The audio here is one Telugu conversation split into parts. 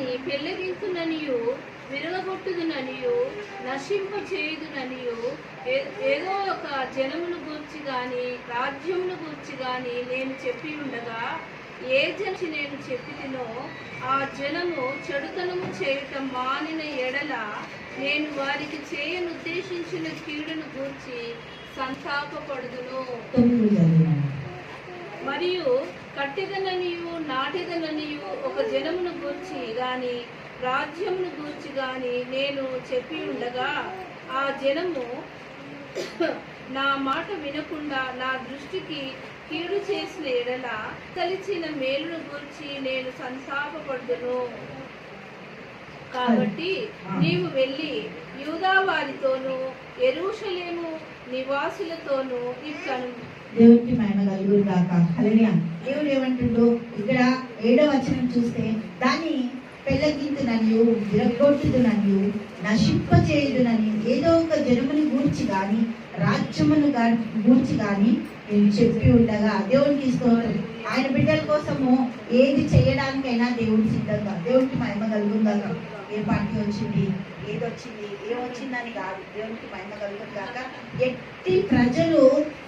గాని పెళ్ళగించుననియు విరగొట్టుదుననియు నశింప చేయుదుననియు ఏదో ఒక జనమును గూర్చి గాని రాజ్యమును గూర్చి గాని నేను చెప్పి ఉండగా ఏ జనచి నేను చెప్పితినో ఆ జనము చెడుతనము చేయటం మానిన ఎడల నేను వారికి చేయనుద్దేశించిన కీడును గూర్చి సంతాపపడుదును. మరియు కట్టెదననియు నాటెదననియు ఒక జనమును గూర్చి గాని రాజ్యమును గూర్చి గాని నేను చెప్పి ఉండగా ఆ జనము నా మాట వినకుండా నా దృష్టికి కీడు చేసిన ఎడల కలిసిన మేలును గూర్చి నేను సంతాపపడుదును. కాబట్టి నీవు వెళ్ళి యూదా వారితోనూ ఎరుషలేము నివాసులతోనూ ఇట్లను దేవునికి మహిమ కలుగురు కాక హల్లెలూయా. దేవుడు ఏమంటుండో ఇక్కడ ఏడవ వచనం చూస్తే దాన్ని పెళ్ళగింతుననియు విరగొట్టుదుననియు నశింప చేయుదునని ఏదో ఒక జనముని గూర్చి గాని రాజ్యమును గూర్చి గాని నేను చెప్పి ఉండగా దేవునికి స్తోత్రం. ఆయన బిడ్డల కోసము ఏది చేయడానికైనా దేవుడు సిద్ధంగా దేవునికి మహిమ కలుగుందాక ఏ పార్టీ వచ్చింది ఏది వచ్చింది ఏం వచ్చిందని కాదు. దేవునికి మహిమ కాక ఎట్టి ప్రజలు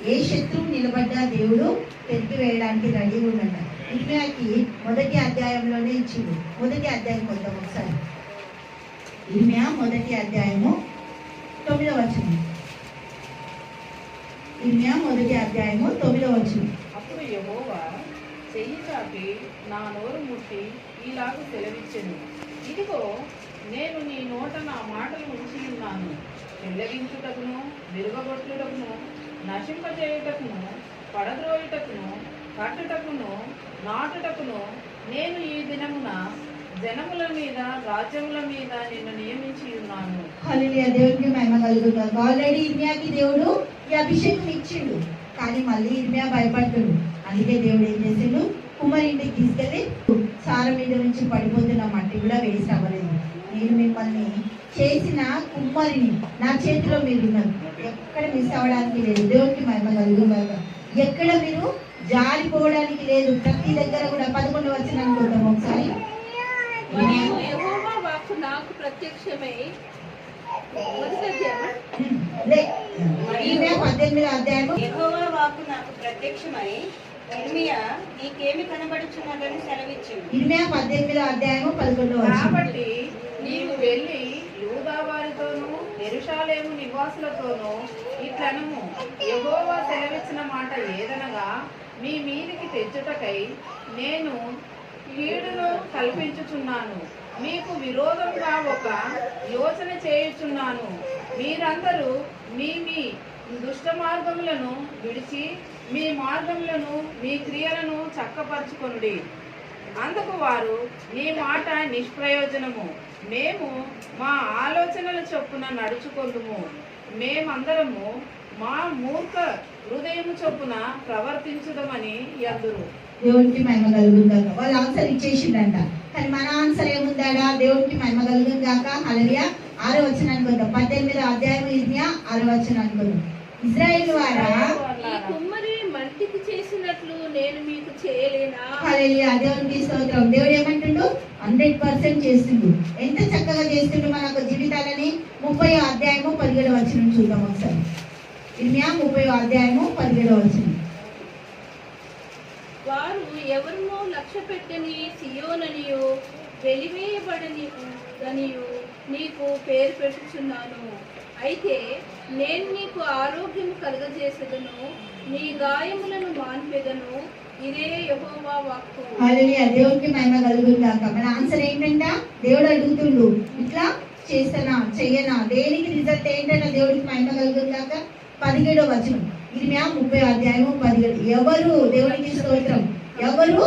ఏ శత్రువు నిలబడ్డా దేవుడు పెరిగి వేయడానికి రెడీ ఉండంట ఇర్మియాకి మొదటి అధ్యాయంలోనే ఇచ్చిండు మొదటి అధ్యాయం కొందాం ఒకసారి. ఇర్మియా మొదటి అధ్యాయము తొమ్మిదవ వచ్చింది ఇర్మియా మొదటి అధ్యాయము తొమ్మిదవ వచ్చింది అప్పుడు ఏమో చెయ్యి చాపి నా నోరు ముట్టి ఇలాగ సెలవిచ్చెను. ఇదిగో నేను నీ నోట నా మాటలు ఉంచి ఉన్నాను. చెల్లగించుటకును విరుగగొట్టుటకును నశింపజేయుటకును పడద్రోయుటకును కట్టుటకును నాటుటకును నేను ఈ దినమున జనముల మీద రాజ్యముల మీద నిన్ను నియమించి ఉన్నాను. హల్లెలూయా దేవునికి మహిమ ఆల్రెడీ ఇర్మియాకి దేవుడు ఈ అభిషేకం ఇచ్చిండు. కానీ మళ్ళీ ఇర్మియా భయపడ్డాడు అందుకే దేవుడు ఏం చేసిండు? కుమారి ఇంటికి తీసుకెళ్ళి సార మీద నుంచి పడిపోతున్న మట్టి కూడా వేస్ట్ అవ్వలేదు నేను మిమ్మల్ని చేసిన కుమ్మరిని నా చేతిలో మీరు ఉన్నారు. ఎక్కడ మిస్ అవ్వడానికి లేదు. దేవునికి మహిమ కలుగుతారు ఎక్కడ మీరు జారిపోవడానికి లేదు. ప్రతి దగ్గర కూడా పదకొండు వచ్చిన అనుకుందాం ఒకసారి. మరియు యెహోవా వాక్కు నాకు ప్రత్యక్షమై. పద్దెనిమిది అధ్యాయము. యెహోవా వాక్కు నాకు ప్రత్యక్షమై ఇర్మియా నీకేమి కనబడుచున్నదని సెలవిచ్చింది. ఇర్మియా పద్దెనిమిదో అధ్యాయము పదకొండవ వచనం. కాబట్టి నీవు వెళ్ళి యూదా వారితోనూ ఎరుషాలేము నివాసులతోనూ ఇట్లనము యెహోవా సెలవిచ్చిన మాట ఏదనగా మీ మీదికి తెచ్చుటకై నేను కీడును కల్పించుచున్నాను. మీకు విరోధంగా ఒక యోచన చేయుచున్నాను. మీరందరూ మీ మీ దుష్ట మార్గములను విడిచి మీ మార్గములను మీ క్రియలను చక్కపరచుకొనుడి. అందుకు వారు నీ మాట నిష్ప్రయోజనము. మేము మా ఆలోచనల చొప్పున నడుచుకుందుము. మేమందరము మా మూర్ఖ హృదయం చొప్పున ప్రవర్తించుదమని ఎందురు దేవునికి మహిమ కలుగుందాక వాళ్ళు ఆన్సర్ ఇచ్చేసిండంట కానీ మన ఆన్సర్ ఏముందాడా? దేవునికి మహిమ కలుగుందాక అలరియా ఆరో వచ్చిన అనుకుందాం పద్దెనిమిదో అధ్యాయం ఇది ఆరో వచ్చిన అనుకుందాం ఇజ్రాయిల్ వారా ఈ కుమ్మరి మట్టికి చేసినట్లు నేను మీకు చేయలేనా? దేవునికి స్తోత్రం. దేవుడు ఏమంటుండు? హండ్రెడ్ పర్సెంట్ చేస్తుండు. ఎంత చక్కగా చేస్తుండు మన జీవితాలని? ముప్పై అధ్యాయము పదిహేడు వచ్చిన చూద్దాం ఒకసారి. ఇర్మియా ముప్పై అధ్యాయము పదిహేడు వచ్చిన వారు ఎవరినో లక్ష్య పెట్టని సియోననియో వెలివేయబడని నీకు పేరు పెట్టుచున్నాను. అయితే నేను నీకు ఆరోగ్యం కలుగజేసేదను నీ గాయములను మాన్పెదను. ఇదే యెహోవా వాక్కు. హల్లెలూయా. దేవునికి మహిమ కలుగుగాక మన ఆన్సర్ ఏంటంట దేవుడు అడుగుతుండు ఇట్లా చేస్తానా చెయ్యనా. దేనికి రిజల్ట్ ఏంటంటే దేవుడికి మహిమ కలుగుగాక పదిహేడో వచనం. ఇర్మియా ముప్పై అధ్యాయము పదిహేడు. ఎవరు దేవునికి స్తోత్రం? ఎవరు.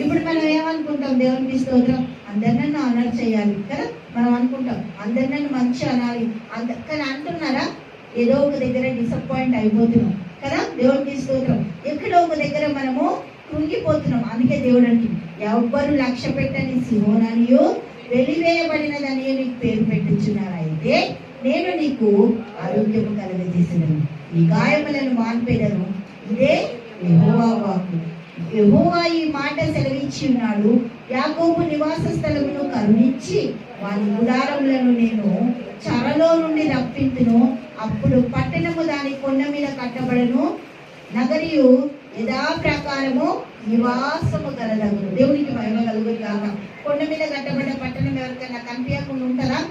ఇప్పుడు మనం ఏమనుకుంటాం? దేవునికి స్తోత్రం. అందరు నన్ను ఆనర్ చేయాలి కదా? మనం అనుకుంటాం అందరి నన్ను మంచి అనాలి. అంద కానీ అంటున్నారా? ఏదో ఒక దగ్గర డిసప్పాయింట్ అయిపోతున్నాం. కదా? దేవుడు స్తోత్రం. ఎక్కడో ఒక దగ్గర మనము కృంగిపోతున్నాం. అందుకే దేవుడు అంటుంది ఎవ్వరు లక్ష్య పెట్టని సిహోననియో వెలివేయబడినదని నీకు పేరు పెట్టించున్నారు? అయితే నేను నీకు ఆరోగ్యము కలగజేసేదను ఈ గాయములను మాన్పేదను. ఇదే యెహోవా వాక్కు. యహోవా ఈ మాట సెలవిచ్చి ఉన్నాడు. యాకోబు నివాస స్థలమును కరుణించి వారి గుడారములను నేను చరలో నుండి రప్పింతును. అప్పుడు పట్టణము దాని కొండ మీద కట్టబడను. నగరియు యథాప్రకారము నివాసము గలదగును దేవునికి మహిమ కలుగును కాక కొండ మీద కట్టబడిన పట్టణం ఎవరికైనా కనిపించకుండా ఉంటారా?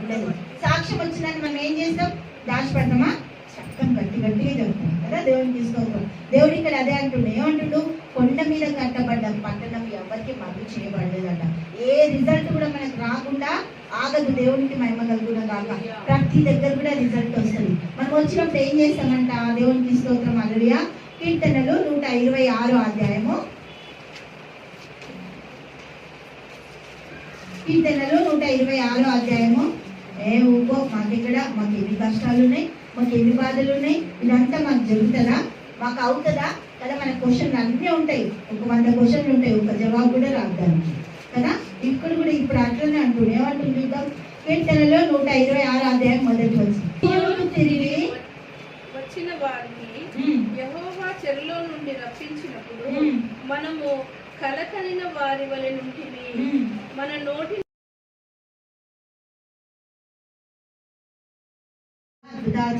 ఉండదు. సాక్ష్యం వచ్చినాక మనం ఏం చేస్తాం? దాచిపెడతామా? చక్కని గట్టిగా చెప్తాం కదా దేవుని తీసుకోవడం దేవుడు ఇక్కడ అదే అంటుండే. ఏమంటుండు? కొండ మీద కట్టబడ్డ పట్టణం ఎవరికి మగ్గు చేయబడలేదంట. ఏ రిజల్ట్ కూడా మనకు రాకుండా ఆగదు దేవునికి మహిమ కలుగున కాక ప్రతి దగ్గర కూడా రిజల్ట్ వస్తుంది. మనం వచ్చినప్పుడు ఏం చేస్తామంట? దేవునికి స్తోత్రం అలలియా కీర్తనలు నూట ఇరవై ఆరో అధ్యాయము. కీర్తనలు నూట ఇరవై ఆరో అధ్యాయము. ఏ ఊకో మాకు ఇక్కడ మాకు ఎన్ని కష్టాలు ఉన్నాయి? మాకు ఎన్ని బాధలు ఉన్నాయి? ఇదంతా మాకు జరుగుతుందా? మాకు అవుతుందా? కదా మన క్వశ్చన్లు అన్నీ ఉంటాయి. ఒక వంద క్వశ్చన్లు ఉంటాయి. ఒక జవాబు కూడా రాదు దానికి. కదా? ఇక్కడ కూడా ఇప్పుడు అట్లనే అంటుంది ఏమంటుంది చూద్దాం కీర్తనలో నూట ఇరవై ఆరో అధ్యాయం మొదటి వచ్చి దేవుడు తిరిగి. వచ్చిన వారిని యెహోవా చెరలో నుండి రప్పించినప్పుడు మనము కలకలిన వారి వలె ఉమ్. మన నోటి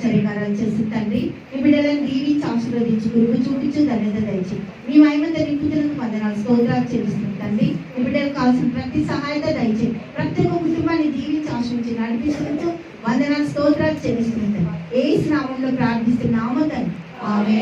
చరికారం చేసి తండ్రి మీ బిడ్డలను దీవించి ఆశీర్వదించి గురువు చూపించు ధన్యత దయచి మీ మహిమత నింపుతులకు వందనాలు స్తోత్రాలు చెల్లిస్తుంది తండ్రి. మీ బిడ్డలకు కావాల్సిన ప్రతి సహాయత దయచి ప్రతి ఒక్క కుటుంబాన్ని దీవించి ఆశ్రయించి నడిపిస్తుంటూ వందనాలు స్తోత్రాలు చెల్లిస్తుంది ఏ నామంలో ప్రార్థిస్తున్నామో తండ్రి. ఆమె